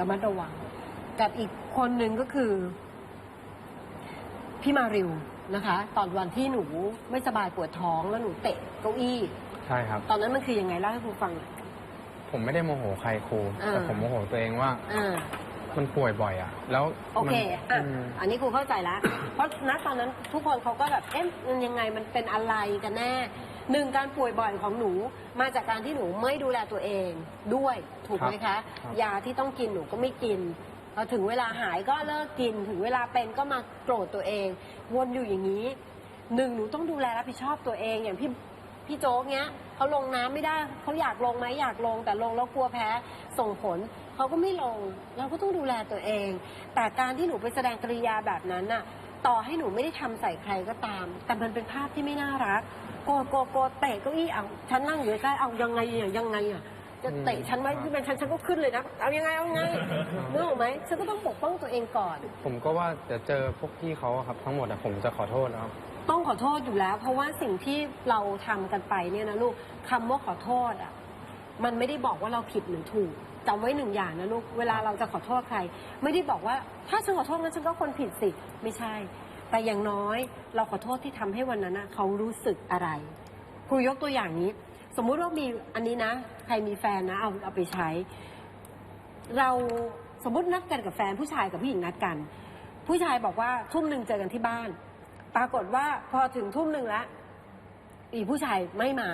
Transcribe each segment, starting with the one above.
ระมัดระวัง กับอีกคนหนึ่งก็คือ พี่มาริวนะคะ ตอนวันที่หนูไม่สบายปวดท้องแล้วหนูเตะเก้าอี้ ใช่ครับ ตอนนั้นมันคือยังไงเล่าให้ครูฟังหน่อย ผมไม่ได้โมโหใครครูอ่า แต่ผมโมโหตัวเองว่าอ่า มันป่วยบ่อยอะ แล้วโอเคมันอะอืมอันนี้ครูเข้าใจแล้วเพราะณตอนนั้นทุกคนเขาก็แบบ เอ๊ะ มันยังไง มันเป็นอะไรกันแน่ หนึ่งการป่วยบ่อยของหนูมาจากการที่หนูไม่ดูแลตัวเองด้วยถูกไหมคะยาที่ต้องกินหนูก็ไม่กินพอถึงเวลาหายก็เลิกกิน ถึงเวลาเป็นก็มาโกรธตัวเอง วนอยู่อย่างนี้หนึ่งหนูต้องดูแลรับผิดชอบตัวเองอย่างพี่พี่โจ๊กเนี้ยเขาลงน้ำไม่ได้เขาอยากลงไหมอยากลง แต่ลงแล้วกลัวแพ้ส่งผลเขาก็ไม่ลงเราก็ต้องดูแลตัวเอง แต่การที่หนูไปแสดงกริยาแบบนั้นน่ะ ต่อให้หนูไม่ได้ทำใส่ใครก็ตาม แต่มันเป็นภาพที่ไม่น่ารัก โกรธโกรธโกรธเตะเก้าอี้เอาฉันนั่งอยู่ใกล้ๆเอายังไงอะยังไงอะจะเตะฉันไว้ที่เป็นฉันฉันก็ขึ้นเลยนะเอายังไงเอายังไงนึกออกไหมฉันก็ต้องปกป้องตัวเองก่อน ผมก็ว่าจะเจอพวกพี่เขาอะครับทั้งหมดอะผมจะขอโทษแล้วต้องขอโทษอยู่แล้ว เพราะว่าสิ่งที่เราทำกันไปเนี่ยนะลูกคำว่าขอโทษอะมันไม่ได้บอกว่าเราผิดหรือถูกจำไว้หนึ่งอย่างนะลูกเวลาเราจะขอโทษใคร ไม่ได้บอกว่าถ้าฉันขอโทษงั้นฉันก็คนผิดสิไม่ใช่ แต่อย่างน้อยเราขอโทษที่ทำให้วันนั้นนะเขารู้สึกอะไรครูยกตัวอย่างนี้ สมมุติว่ามีอันนี้นะ ใครมีแฟนนะเอาเอาไปใช้ เราสมมตินัดกันกับแฟนผู้ชายกับผู้หญิงนัดกัน ผู้ชายบอกว่าทุ่มหนึ่งเจอกันที่บ้าน ปรากฏว่าพอถึงทุ่มหนึ่งแล้วอีผู้ชายไม่มา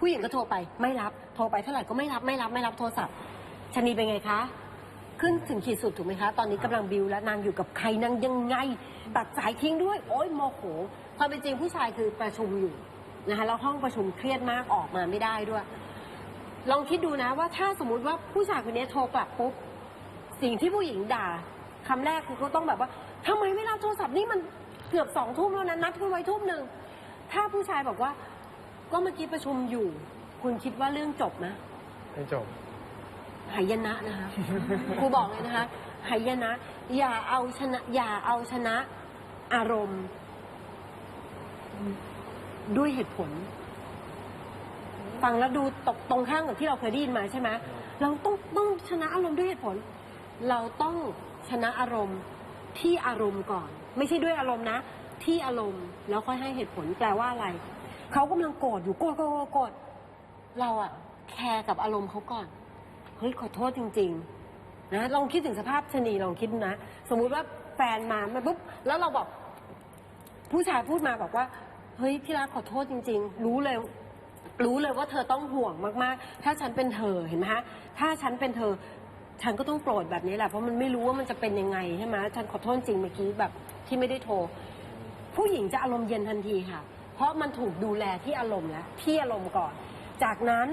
ผู้หญิงก็โทรไปไม่รับ โทรไปเท่าไหร่ก็ไม่รับไม่รับไม่รับโทรศัพท์ชะนีเป็นไงคะ ขึ้นถึงขีดสุดถูกไหมคะ ตอนนี้กำลังบิวแล้วนางอยู่กับใครนางยังไง ตัดสายทิ้งด้วย โอ๊ยโมโหความเป็นจริงผู้ชายคือประชุมอยู่นะคะแล้วห้องประชุมเครียดมากออกมาไม่ได้ด้วย ลองคิดดูนะว่าถ้าสมมุติว่าผู้ชายคนนี้โทรกลับปุ๊บสิ่งที่ผู้หญิงด่าคำแรกคือเขาต้องแบบว่าทำไมไม่รับโทรศัพท์นี่มันเกือบสองทุ่มแล้วนะนัดกันไว้ทุ่มหนึ่งถ้าผู้ชายบอกว่า ก็เมื่อกี้ประชุมอยู่ คุณคิดว่าเรื่องจบนะไม่จบ หายนะนะคะครูบอกเลยนะคะหายนะ อย่าเอาชนะ อย่าเอาชนะ อารมณ์ ด้วยเหตุผล ฟังแล้วดูตกตรงข้ามกับที่เราเคยได้ยินมาใช่ไหมเราต้องต้องชนะอารมณ์ด้วยเหตุผล เราต้องชนะอารมณ์ที่อารมณ์ก่อน ไม่ใช่ด้วยอารมณ์นะ ที่อารมณ์แล้วค่อยให้เหตุผลแปลว่าอะไรเขากำลังโกรธอยู่โกรธโกรธโกรธโกรธเราอะแคร์กับอารมณ์เขาก่อน เฮ้ยขอโทษจริง ๆ นะลองคิดถึงสภาพชะนีลองคิดดูนะ สมมุติว่าแฟนมามาปุ๊บแล้วเราบอก ผู้ชายพูดมาบอกว่า เฮ้ยที่รักขอโทษจริง ๆ รู้เลยรู้เลยว่าเธอต้องห่วงมากๆ ถ้าฉันเป็นเธอเห็นไหมฮะ ถ้าฉันเป็นเธอ ฉันก็ต้องโกรธแบบนี้แหละ เพราะมันไม่รู้ว่ามันจะเป็นยังไงใช่ไหมฉันขอโทษจริงเมื่อกี้แบบที่ไม่ได้โทร ผู้หญิงจะอารมณ์เย็นทันทีค่ะ เพราะมันถูกดูแลที่อารมณ์แล้วที่อารมณ์ก่อน จากนั้น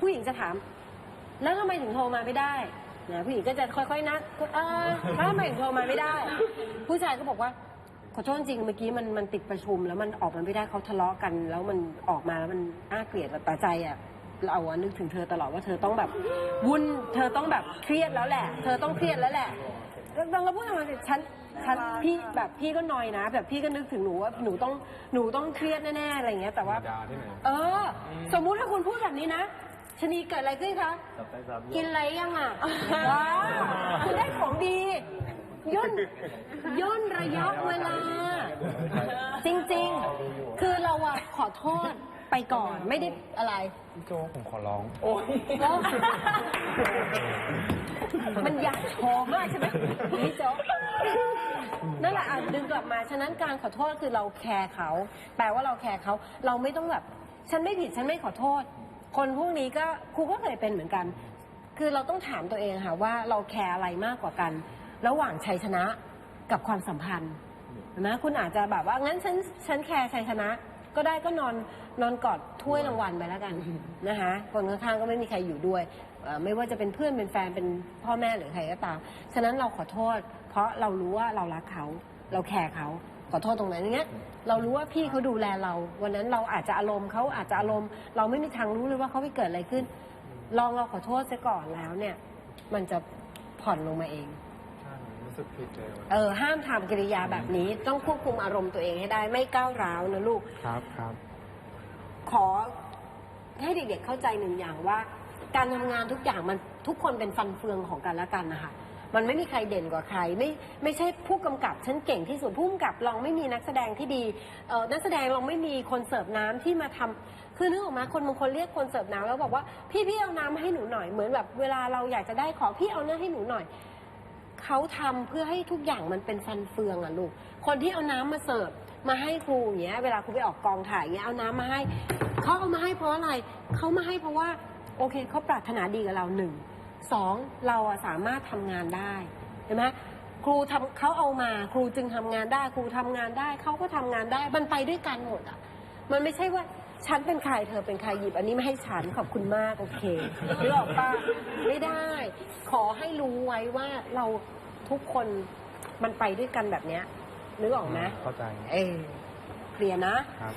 ผู้หญิงจะถาม แล้วทำไมถึงโทรมาไม่ได้นะผู้หญิงก็จะค่อยๆนัดเออแล้วทำไมถึงโทรมาไม่ได้ ผู้ชายก็บอกว่าขอโทษจริงเมื่อกี้มันมันติดประชุมแล้วมันออกมาไม่ได้เขาทะเลาะกัน แล้วมันออกมาแล้วมันน่าเกลียดแต่ใจอะเราอะนึกถึงเธอตลอดว่าเธอต้องแบบวุ่นเธอต้องแบบเครียดแล้วแหละ เธอต้องเครียดแล้วแหละแล้วเราพูดทำไมฉันฉันพี่แบบพี่ก็นอยนะ แบบพี่ก็นึกถึงหนูว่าหนูต้องหนูต้องเครียดแน่ๆอะไรอย่างเงี้ยแต่ว่าธรรมดาที่ไหนเออ สมมุติถ้าคุณพูดแบบนี้นะ ชะนีเกิดอะไรขึ้นคะกินอะไรยังอะว้าวคุณได้ของดี ย่นย่นระยะเวลา จริงๆ คือเราอะขอโทษไปก่อนไม่ได้อะไร พี่โจผมขอร้องแล้วมันอยากโชว์มากใช่ไหมพี่โจ๊กนั่นแหละอะดึงกลับมาฉะนั้นการขอโทษคือเราแคร์เขา แปลว่าเราแคร์เขา เราไม่ต้องแบบ ฉันไม่ผิดฉันไม่ขอโทษ คนพวกนี้ก็ครูก็เคยเป็นเหมือนกัน คือเราต้องถามตัวเองค่ะว่าเราแคร์อะไรมากกว่ากัน ระหว่างชัยชนะกับความสัมพันธ์นะคุณอาจจะแบบว่างั้นฉันฉันแคร์ชัยชนะ ก็ได้ก็นอนนอนกอดถ้วยรางวัลไปแล้วกันนะคะคนข้างๆก็ไม่มีใครอยู่ด้วยไม่ว่าจะเป็นเพื่อนเป็นแฟนเป็นพ่อแม่หรือใครก็ตาม ฉะนั้นเราขอโทษ เพราะเรารู้ว่าเรารักเขา เราแคร์เขา ขอโทษตรงไหนอย่างเงี้ยเรารู้ว่าพี่เขาดูแลเรา วันนั้นเราอาจจะอารมณ์เขาอาจจะอารมณ์ เราไม่มีทางรู้เลยว่าเขาไปเกิดอะไรขึ้น ลองเราขอโทษซะก่อนแล้วเนี่ย มันจะผ่อนลงมาเองใช่รู้สึกผิดเลยเออห้ามทำกิริยาแบบนี้ต้องควบคุมอารมณ์ตัวเองให้ได้ไม่ก้าวร้าวนะลูกครับครับ ขอให้เด็กๆเข้าใจหนึ่งอย่างว่า การทำงานทุกอย่างมันทุกคนเป็นฟันเฟืองของกันและกันนะคะ มันไม่มีใครเด่นกว่าใคร ไม่ไม่ใช่ผู้กำกับฉันเก่งที่สุดผู้กำกับลองไม่มีนักแสดงที่ดีเออนักแสดงลองไม่มีคนเสิร์ฟน้ำที่มาทำคือนึกออกมาคนบางคนเรียกคนเสิร์ฟน้ำแล้วบอกว่าพี่พี่เอาน้ำมาให้หนูหน่อยเหมือนแบบเวลาเราอยากจะได้ขอพี่เอาน้ำให้หนูหน่อยเขาทำเพื่อให้ทุกอย่างมันเป็นฟันเฟืองอะลูก คนที่เอาน้ำมาเสิร์ฟมาให้ครูอย่างเงี้ย เวลาครูไปออกกองถ่ายอย่างเงี้ยเอาน้ำมาให้เขาเอามาให้เพราะอะไรเขามาให้เพราะว่า โอเคเขาปรารถนาดีกับเราหนึ่ง สองเราอะสามารถทำงานได้เห็นไหมครูทำเขาเอามาครูจึงทำงานได้ ครูทำงานได้เขาก็ทำงานได้ มันไปด้วยกันหมดอะมันไม่ใช่ว่าฉันเป็นใครเธอเป็นใครหยิบ อันนี้ไม่ให้ฉันขอบคุณมากโอเคหรือออกปะไม่ได้ ขอให้รู้ไว้ว่าเราทุกคนมันไปด้วยกันแบบเนี้ยนึกออกไหมเข้าใจเออเคลียร์นะ ครับ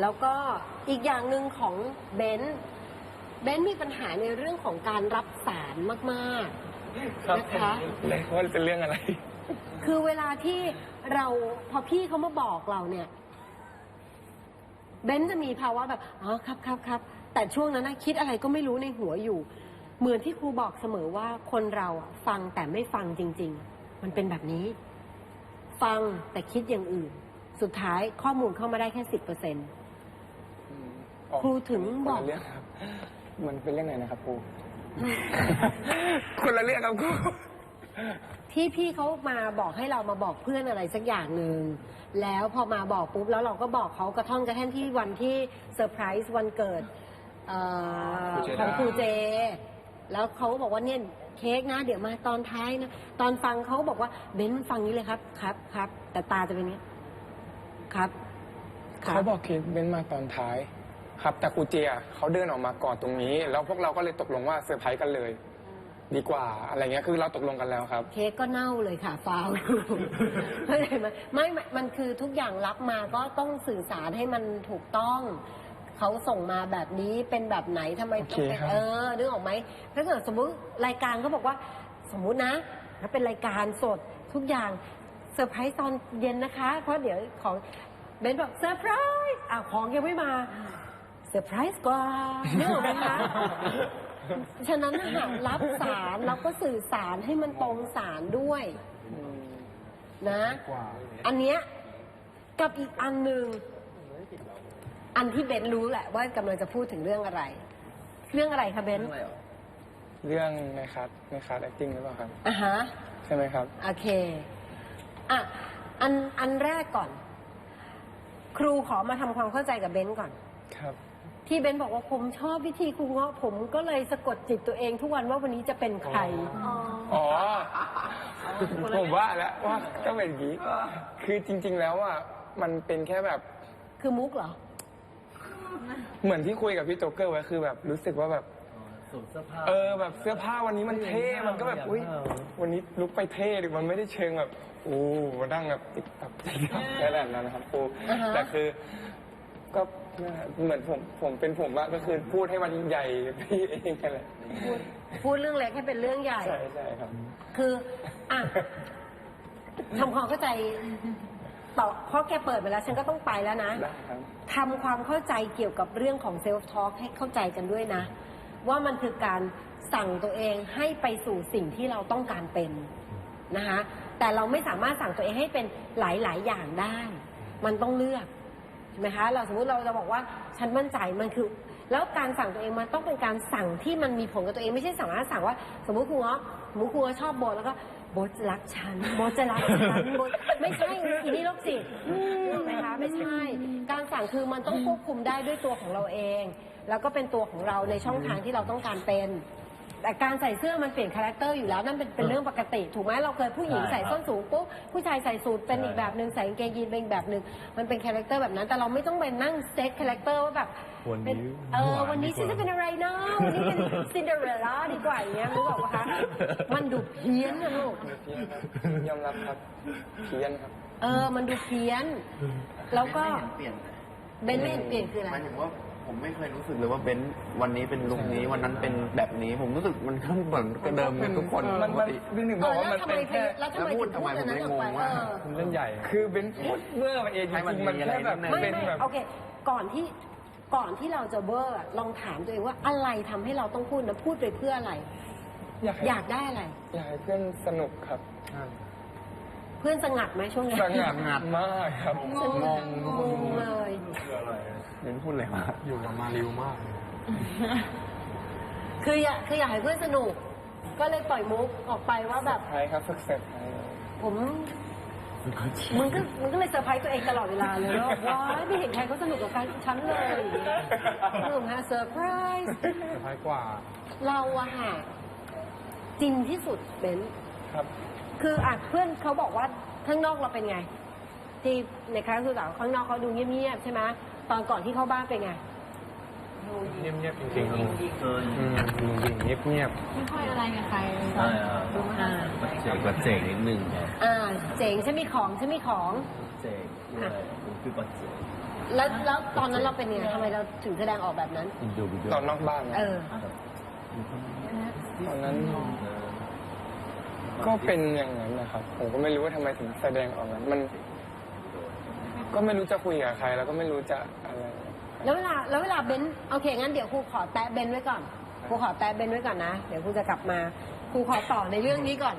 แล้วก็อีกอย่างหนึ่งของเบนซ์ เบนซ์มีปัญหาในเรื่องของการรับสารมากครับนะคะเลยว่าเป็นเรื่องอะไรๆคือเวลาที่เราพอพี่เขามาบอกเราเนี่ย เบนซ์จะมีภาวะแบบอ๋อครับครับครับแต่ช่วงนั้นนะคิดอะไรก็ไม่รู้ในหัวอยู่ เหมือนที่ครูบอกเสมอว่าคนเราอะฟังแต่ไม่ฟังจริง ๆ มันเป็นแบบนี้ ฟังแต่คิดอย่างอื่น สุดท้ายข้อมูลเข้ามาได้แค่สิบเปอร์เซ็นต์ครูถึงบอก มันเป็นเรื่องไหนนะครับครู คนละเรื่องครับครู ที่พี่เขามาบอกให้เรามาบอกเพื่อนอะไรสักอย่างหนึ่งแล้วพอมาบอกปุ๊บแล้วเราก็บอกเขากระท่อนกระแท่นที่วันที่เซอร์ไพรส์วันเกิดเอ่อครูเจของด้าครูเจ แล้วเขาบอกว่าเนี่ยเค้กนะ เดี๋ยวมาตอนท้ายนะ ตอนฟังเขาบอกว่าเบนซ์ฟังนี้เลยครับครับครับแต่ตาจะเป็นอย่างนี้ครับ ครัเขาบอกเค้กเบนมาตอนท้าย ครับแต่ครูเจียเขาเดินออกมาก่อนตรงนี้ แล้วพวกเราก็เลยตกลงว่าเซอร์ไพรส์กันเลย ดีกว่าอะไรเงี้ยคือเราตกลงกันแล้วครับ เค้กก็เน่าเลยค่ะฟาวอยู่เข้าใจไหมไม่ไม่มันคือทุกอย่างรับมาก็ต้องสื่อสารให้มันถูกต้อง เขาส่งมาแบบนี้เป็นแบบไหนทำไมต้องเป็นโอเคครับ เออนึกออกไหมถ้าเกิดสมมุติรายการก็บอกว่า สมมุตินะ ถ้าเป็นรายการสดทุกอย่างเซอร์ไพรส์ตอนเย็นนะคะ เพราะเดี๋ยวของเบนบอกเซอร์ไพรส์อะของยังไม่มาเซอร์ไพรส์กว่านึกออกไหมคะ ฉะนั้นหากรับสารเราก็สื่อสารให้มันตรงสารด้วยอืมนะ อันเนี้ยกับอีกอันหนึ่งอันที่เบนรู้แหละว่ากำลังจะพูดถึงเรื่องอะไร เรื่องอะไรคะเบนเรื่องในคัสในคัส acting หรือเปล่าครับอะฮะใช่ไหมครับ โอเคอะอันอันแรกก่อน ครูขอมาทำความเข้าใจกับเบนก่อน ครับ ที่เบนบอกว่าผมชอบวิธีครูเงาะผมก็เลยสะกดจิตตัวเองทุกวันว่าวันนี้จะเป็นใคร อ๋อ ผมว่าแล้วว่าก็เป็นอย่างนี้คือจริง ๆ แล้วอะมันเป็นแค่แบบ คือมุกเหรอ เหมือนที่คุยกับพี่โจ๊กเกอร์ไว้คือแบบรู้สึกว่าแบบ สูตรเสื้อผ้า เออแบบเสื้อผ้าวันนี้มันเท่ มันก็แบบอุ้ยเออวันนี้ลุกไปเท่ดิมันไม่ได้เชิงแบบโอ้มานั่งแบบติ๊กตับติ๊กตับแค่แบบนั้นนะครับครูอ่าฮะ แต่คือก็ เหมือนผมผมเป็นผมอะก็คือพูดให้มันใหญ่พี่เองกันแหละพูดพูดเรื่องเล็กให้เป็นเรื่องใหญ่ ใช่ใช่ครับ คืออะทำความเข้าใจต่อเพราะแกเปิดไปแล้ว ฉันก็ต้องไปแล้วนะได้ครับ ทำความเข้าใจเกี่ยวกับเรื่องของเซลฟ์ทอ l k ให้เข้าใจกันด้วยนะ ว่ามันคือการสั่งตัวเองให้ไปสู่สิ่งที่เราต้องการเป็นนะคะแต่เราไม่สามารถสั่งตัวเองให้เป็นหลาย ๆ อย่างได้ มันต้องเลือก ใช่ไหมคะเราสมมติเราจะบอกว่าฉันมั่นใจมันคือ แล้วการสั่งตัวเองมันต้องเป็นการสั่งที่มันมีผลกับตัวเองไม่ใช่สามารถสั่งว่า สมมติครูเงาะหมูครูชอบโบทแล้วก็โบทจะรักฉันโบทจะรักฉันโบทไม่ใช่อีนี่โรคจิตถูกไหมคะไม่ใช่ การสั่งคือมันต้องควบคุมได้ด้วยตัวของเราเอง แล้วก็เป็นตัวของเราในช่องทางที่เราต้องการเป็น แต่การใส่เสื้อมันเปลี่ยนคาแรคเตอร์อยู่แล้วนั่นเป็นเป็นเรื่องปกติ ถูกไหมเราเคยผู้หญิงใช่ใส่ส้นสูงปุ๊บผู้ชายใส่สูทเป็นใช่ อีกแบบหนึ่งใส่กางเกงยีนเป็นอีกแบบหนึ่งมันเป็นคาแรคเตอร์แบบนั้น แต่เราไม่ต้องไปนั่งเซตคาแรคเตอร์ว่าแบบวันเป็นนี้เออหาวันนี้ดีกฉันจะเป็นอะไรนะวันนี้เป็นซินเดอเรลล่าดีกว่าอย่างเงี้ยรู้เปล่าคะมันดูเพี้ยนนะลูก เพี้ยนครับยอมรับครับเพี้ยนครับ เออ มันดูเพี้ยน แล้วก็ไม่เห็นเปลี่ยนเลยเบนไม่เห็นเปลี่ยนคืออะไร หมายถึงว่า ผมไม่เคยรู้สึกเลยว่าเบนซ์วันนี้เป็นลุคนี้วันนั้นเป็นแบบนี้ ผมรู้สึกมันก็เหมือนกับเดิมกันทุกคนมันปกมันติพี่หนึ่งเอบออกว่าแล้มัวนทำไมเป็นไปแค่แล้วทำไมถึงพูดอันนั้นออกไปเออเล่นใหญ่ คือเป็นพูดเวอร์มาเองจให้มันริงๆมันมีอะไรแค่แบบนิดนึงไม่เป็นไม่แบบโอเคก่อนที่ก่อนที่เราจะเวอร์อะลองถามตัวเองว่าอะไรทำให้เราต้องพูดนะพูดไปเพื่ออะไรอยากให้อยากได้อะไร อยากให้เพื่อนสนุกครับเพื่อนสงัดไหมช่วงนี้สงัดมากครับงงงงเลย เบนพูดอะไรวะอยู่กับมาริวมากคืออยากคืออยากให้เพื่อนสนุก ก็เลยปล่อยมุกออกไปว่าแบบ ใช่ครับฝึกเสร็จไพรส์ผม มึงก็มึงก็เลยเซอร์ไพรส์ตัวเองตลอดเวลาเลยว่าว้ายไม่เห็นใครเขาสนุกกับการฉันเลยอย่างเงี้ยหนุ่มฮะเซอร์ไพรส์ท้ายกว่า เราอะค่ะจริงที่สุดเบนครับคืออะเพื่อนเขาบอกว่าข้างนอกเราเป็นไง ที่ในครั้งคือแบบข้างนอกเขาดูเงียบๆใช่ไหม ตอนก่อนที่เข้าบ้านเป็นไง เงียบๆจริงๆครับอืมลุงดิ่งเงียบไม่ค่อยอะไรกับใครใช่ครับดูอ่าเจ๋งกว่าเจ๋งนิดนึงครับอ่าเจ๋งฉันมีของฉันมีของ เจ๋งด้วยมันคือปัจเจ๋งแล้วแล้วตอนนั้นเราเป็นไงทำไมเราถึงแสดงออกแบบนั้น อินโดวิดตอนนอกบ้านนะเออ ตอนนั้น ก็เป็นอย่างนั้นนะครับ ผมก็ไม่รู้ว่าทำไมถึงแสดงออกนั้นมัน ก็ไม่รู้จะคุยกับใคร แล้วก็ไม่รู้จะอะไรแล้วเวลาแล้วเวลาเบนโอเคงั้นเดี๋ยวครูขอแตะเบนไว้ก่อนครูขอแตะเบนไว้ก่อนนะ เดี๋ยวครูจะกลับมาครูขอต่อในเรื่องนี้ก่อน